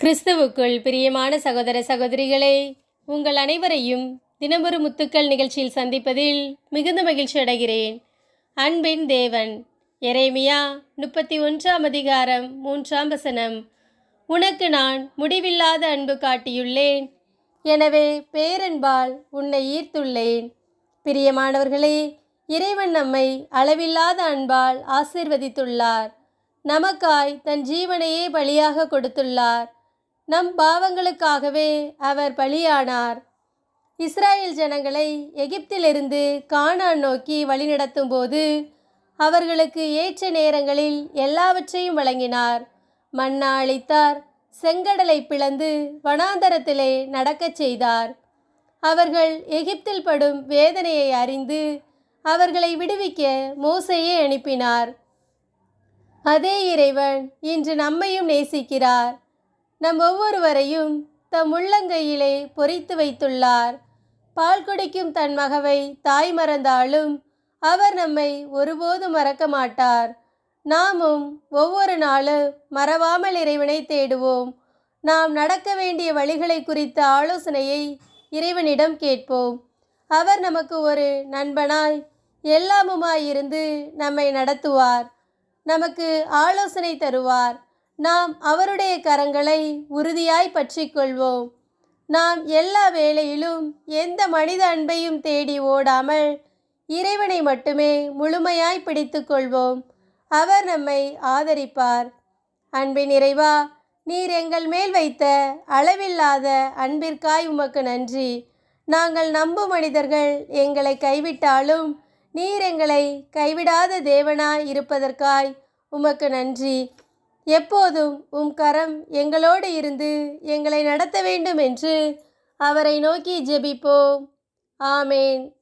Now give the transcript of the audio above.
கிறிஸ்துவுக்குள் பிரியமான சகோதர சகோதரிகளே உங்கள் அனைவரையும் தினமொரு முத்துக்கள் நிகழ்ச்சியில் சந்திப்பதில் மிகுந்த மகிழ்ச்சி அடைகிறேன். அன்பின் தேவன் எரேமியா முப்பத்தி ஒன்றாம் அதிகாரம் மூன்றாம் வசனம். உனக்கு நான் முடிவில்லாத அன்பு காட்டியுள்ளேன். எனவே பேரன்பால் உன்னை ஈர்த்துள்ளேன். பிரியமானவர்களே இறைவன் நம்மை அளவில்லாத அன்பால் ஆசிர்வதித்துள்ளார். நமக்காய் தன் ஜீவனையே பலியாக கொடுத்துள்ளார். நம் பாவங்களுக்காகவே அவர் பலியானார். இஸ்ராயேல் ஜனங்களை எகிப்திலிருந்து கானான் நோக்கி வழிநடத்தும் போது அவர்களுக்கு ஏற்ற நேரங்களில் எல்லாவற்றையும் வழங்கினார். மன்னா அளித்தார் செங்கடலை பிளந்து வனாந்தரத்திலே நடக்கச் செய்தார். அவர்கள் எகிப்தில் படும் வேதனையை அறிந்து அவர்களை விடுவிக்க மோசையே அனுப்பினார். அதே இறைவன் இன்று நம்மையும் நேசிக்கிறார். நம் ஒவ்வொருவரையும் தம் உள்ளங்கையிலே பொறித்து வைத்துள்ளார். பால் குடிக்கும் தன் மகவை தாய் மறந்தாலும் அவர் நம்மை ஒருபோதும் மறக்க மாட்டார். நாமும் ஒவ்வொரு நாளும் மறவாமல் இறைவனை தேடுவோம். நாம் நடக்க வேண்டிய வழிகளை குறித்த ஆலோசனையை இறைவனிடம் கேட்போம். அவர் நமக்கு ஒரு நண்பனாய் எல்லாமுமாயிருந்து நம்மை நடத்துவார். நமக்கு ஆலோசனை தருவார். நாம் அவருடைய கரங்களை உறுதியாய் பற்றிக்கொள்வோம். நாம் எல்லா வேளையிலும் எந்த மனித அன்பையும் தேடி ஓடாமல் இறைவனை மட்டுமே முழுமையாய் பிடித்து கொள்வோம் அவர் நம்மை ஆதரிப்பார். அன்பின் இறைவா நீர் எங்கள் மேல் வைத்த அளவில்லாத அன்பிற்காய் உமக்கு நன்றி. நாங்கள் நம்பும் மனிதர்கள் எங்களை கைவிட்டாலும் நீர் எங்களை கைவிடாத தேவனாய் இருப்பதற்காய் உமக்கு நன்றி. எப்போதும் உம் கரம் எங்களோடு இருந்து எங்களை நடத்த வேண்டும் என்று அவரை நோக்கி ஜெபிப்போம். ஆமேன்.